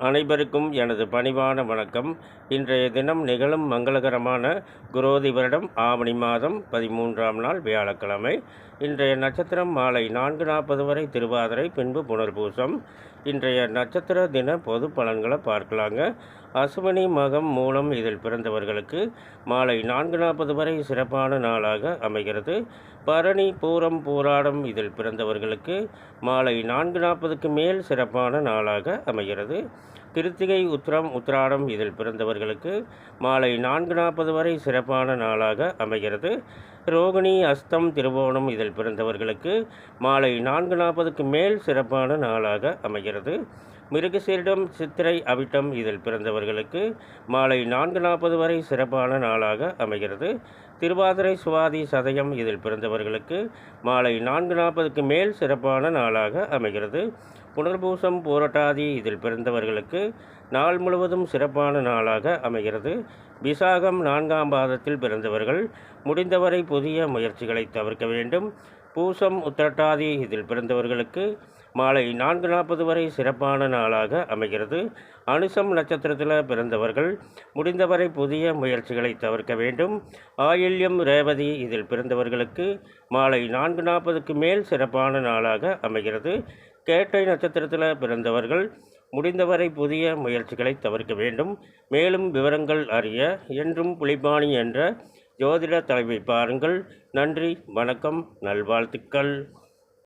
அனைவருக்கும் எனது பணிவான வணக்கம். இன்றைய தினம் நிகழும் மங்களகரமான குரோதி வருடம் ஆவணி மாதம் பதிமூன்றாம் நாள் வியாழக்கிழமை. இன்றைய நட்சத்திரம் மாலை நான்கு நாற்பது வரை திருவாதிரை பின்பு புனர்பூசம். இன்றைய நட்சத்திர தின பொது பலன்களை பார்க்கலாங்க. அசுவனி மகம் மூலம் இதில் பிறந்தவர்களுக்கு மாலை நான்கு நாற்பது வரை சிறப்பான நாளாக அமைகிறது. பரணி பூரம் பூராடம் இதில் பிறந்தவர்களுக்கு மாலை நான்கு நாற்பதுக்கு மேல் சிறப்பான நாளாக அமைகிறது. கிருத்திகை உத்திரம் உத்திராடம் இதில் பிறந்தவர்களுக்கு மாலை நான்கு நாற்பது வரை சிறப்பான நாளாக அமைகிறது. ரோகிணி அஸ்தம் திருவோணம் இதில் பிறந்தவர்களுக்கு மாலை நான்கு நாற்பதுக்கு மேல் சிறப்பான நாளாக அமைகிறது. மிருகசீரிடம் சித்திரை அவிட்டம் இதில் பிறந்தவர்களுக்கு மாலை நான்கு நாற்பது வரை சிறப்பான நாளாக அமைகிறது. திருவாதிரை சுவாதி சதயம் இதில் பிறந்தவர்களுக்கு மாலை நான்கு நாற்பதுக்கு மேல் சிறப்பான நாளாக அமைகிறது. புனர்பூசம் போராட்டாதி இதில் பிறந்தவர்களுக்கு நாள் முழுவதும் சிறப்பான நாளாக அமைகிறது. விசாகம் நான்காம் பாதத்தில் பிறந்தவர்கள் முடிந்தவரை புதிய முயற்சிகளை தவிர்க்க வேண்டும். பூசம் உத்திரட்டாதி இதில் பிறந்தவர்களுக்கு மாலை நான்கு நாற்பது வரை சிறப்பான நாளாக அமைகிறது. அனுசம் நட்சத்திரத்தில் பிறந்தவர்கள் முடிந்தவரை புதிய முயற்சிகளை தவிர்க்க வேண்டும். ஆயில்யம் ரேவதி இதில் பிறந்தவர்களுக்கு மாலை நான்கு நாற்பதுக்கு மேல் சிறப்பான நாளாக அமைகிறது. கேட்டை நட்சத்திரத்தில் பிறந்தவர்கள் முடிந்தவரை புதிய முயற்சிகளை தவிர்க்க வேண்டும். மேலும் விவரங்கள் அறிய என்றும் புலிபாணி என்ற ஜோதிட தலைவை பாருங்கள். நன்றி வணக்கம் நல்வாழ்த்துக்கள்.